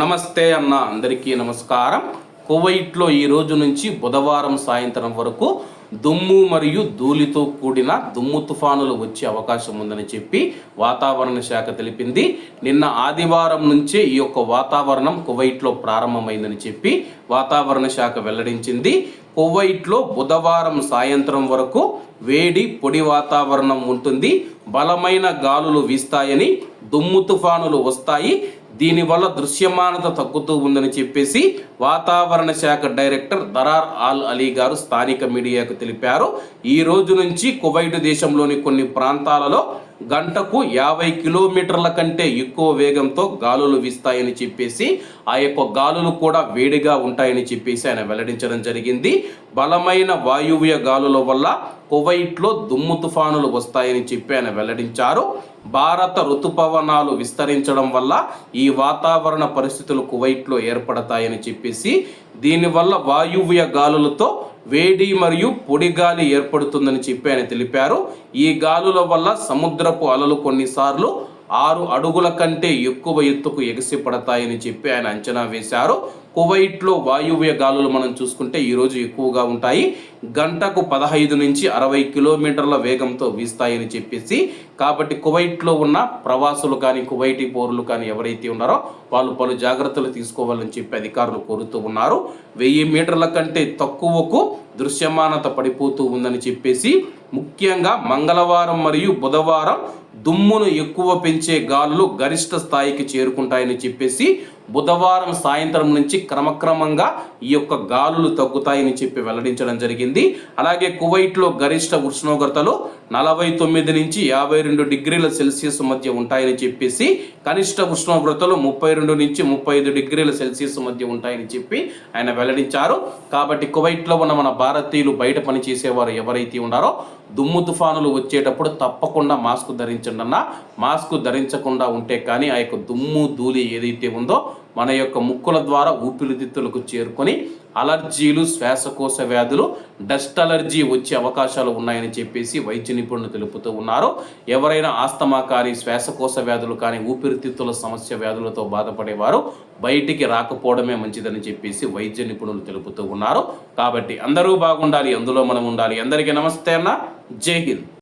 నమస్తే అన్న అందరికీ నమస్కారం. కువైట్లో ఈ రోజు నుంచి బుధవారం సాయంత్రం వరకు దుమ్ము మరియు ధూళితో కూడిన దుమ్ము తుఫానులు వచ్చే అవకాశం ఉందని చెప్పి వాతావరణ శాఖ తెలిపింది. నిన్న ఆదివారం నుంచే ఈ యొక్క వాతావరణం కువైట్లో ప్రారంభమైందని చెప్పి వాతావరణ శాఖ వెల్లడించింది. కువైట్లో బుధవారం సాయంత్రం వరకు వేడి పొడి వాతావరణం ఉంటుంది. బలమైన గాలులు వీస్తాయని దుమ్ము తుఫానులు వస్తాయి. దీనివల్ల దృశ్యమానత తగ్గుతూ ఉందని చెప్పేసి వాతావరణ శాఖ డైరెక్టర్ దరార్ ఆల్ అలీ గారు స్థానిక మీడియాకు తెలిపారు. ఈ రోజు నుంచి కువైట్ దేశంలోని కొన్ని ప్రాంతాలలో గంటకు యాభై కిలోమీటర్ల కంటే ఎక్కువ వేగంతో గాలులు వీస్తాయని చెప్పేసి ఆ యొక్క గాలులు కూడా వేడిగా ఉంటాయని చెప్పేసి ఆయన వెల్లడించడం జరిగింది. బలమైన వాయువ్య గాలుల వల్ల కువైట్లో దుమ్ము తుఫానులు వస్తాయని చెప్పి ఆయన వెల్లడించారు. భారత ఋతుపవనాలు విస్తరించడం వల్ల ఈ వాతావరణ పరిస్థితులు కువైట్లో ఏర్పడతాయని చెప్పేసి దీనివల్ల వాయువ్య గాలులతో వేడి మరియు పొడి గాలి ఏర్పడుతుందని చెప్పి ఆయన తెలిపారు. ఈ గాలుల వల్ల సముద్రపు అలలు కొన్నిసార్లు ఆరు అడుగుల కంటే ఎక్కువ ఎత్తుకు ఎగసి పడతాయని చెప్పి ఆయన అంచనా వేశారు. కువైట్లో వాయువ్య గాలులు మనం చూసుకుంటే ఈరోజు ఎక్కువగా ఉంటాయి. గంటకు పదహైదు నుంచి అరవై కిలోమీటర్ల వేగంతో వీస్తాయని చెప్పేసి కాబట్టి కువైట్లో ఉన్న ప్రవాసులు కానీ కువైటీ పౌరులు కానీ ఎవరైతే ఉన్నారో వాళ్ళు పలు జాగ్రత్తలు తీసుకోవాలని చెప్పి అధికారులు కోరుతూ ఉన్నారు. వెయ్యి మీటర్ల కంటే తక్కువకు దృశ్యమానత పడిపోతూ ఉందని చెప్పేసి ముఖ్యంగా మంగళవారం మరియు బుధవారం దుమ్మును ఎక్కువ పెంచే గాలులు గరిష్ట స్థాయికి చేరుకుంటాయని చెప్పేసి బుధవారం సాయంత్రం నుంచి క్రమక్రమంగా ఈ యొక్క గాలులు తగ్గుతాయని చెప్పి వెల్లడించడం జరిగింది. అలాగే కువైట్లో గరిష్ట ఉష్ణోగ్రతలు నలభై తొమ్మిది నుంచి యాభై రెండు డిగ్రీల సెల్సియస్ మధ్య ఉంటాయని చెప్పేసి కనిష్ట ఉష్ణోగ్రతలు ముప్పై రెండు నుంచి ముప్పై ఐదు డిగ్రీల సెల్సియస్ మధ్య ఉంటాయని చెప్పి ఆయన వెల్లడించారు. కాబట్టి కువైట్లో ఉన్న మన భారతీయులు బయట పనిచేసేవారు ఎవరైతే ఉన్నారో దుమ్ము తుఫానులు వచ్చేటప్పుడు తప్పకుండా మాస్క్ ధరించండి అన్న మాస్క్ ధరించకుండా ఉంటే కానీ ఆ యొక్క దుమ్ము ధూళి ఏదైతే ఉందో మన యొక్క ముక్కుల ద్వారా ఊపిరితిత్తులకు చేరుకొని అలర్జీలు శ్వాసకోశ వ్యాధులు డస్ట్ అలర్జీ వచ్చే అవకాశాలు ఉన్నాయని చెప్పేసి వైద్య నిపుణులు తెలుపుతూ ఉన్నారు. ఎవరైనా ఆస్తమా కానీ శ్వాసకోశ వ్యాధులు కానీ ఊపిరితిత్తుల సమస్య వ్యాధులతో బాధపడేవారు బయటికి రాకపోవడమే మంచిదని చెప్పేసి వైద్య నిపుణులు తెలుపుతూ ఉన్నారు. కాబట్టి అందరూ బాగుండాలి అందులో మనం ఉండాలి. అందరికీ నమస్తే అన్న. జై హింద్.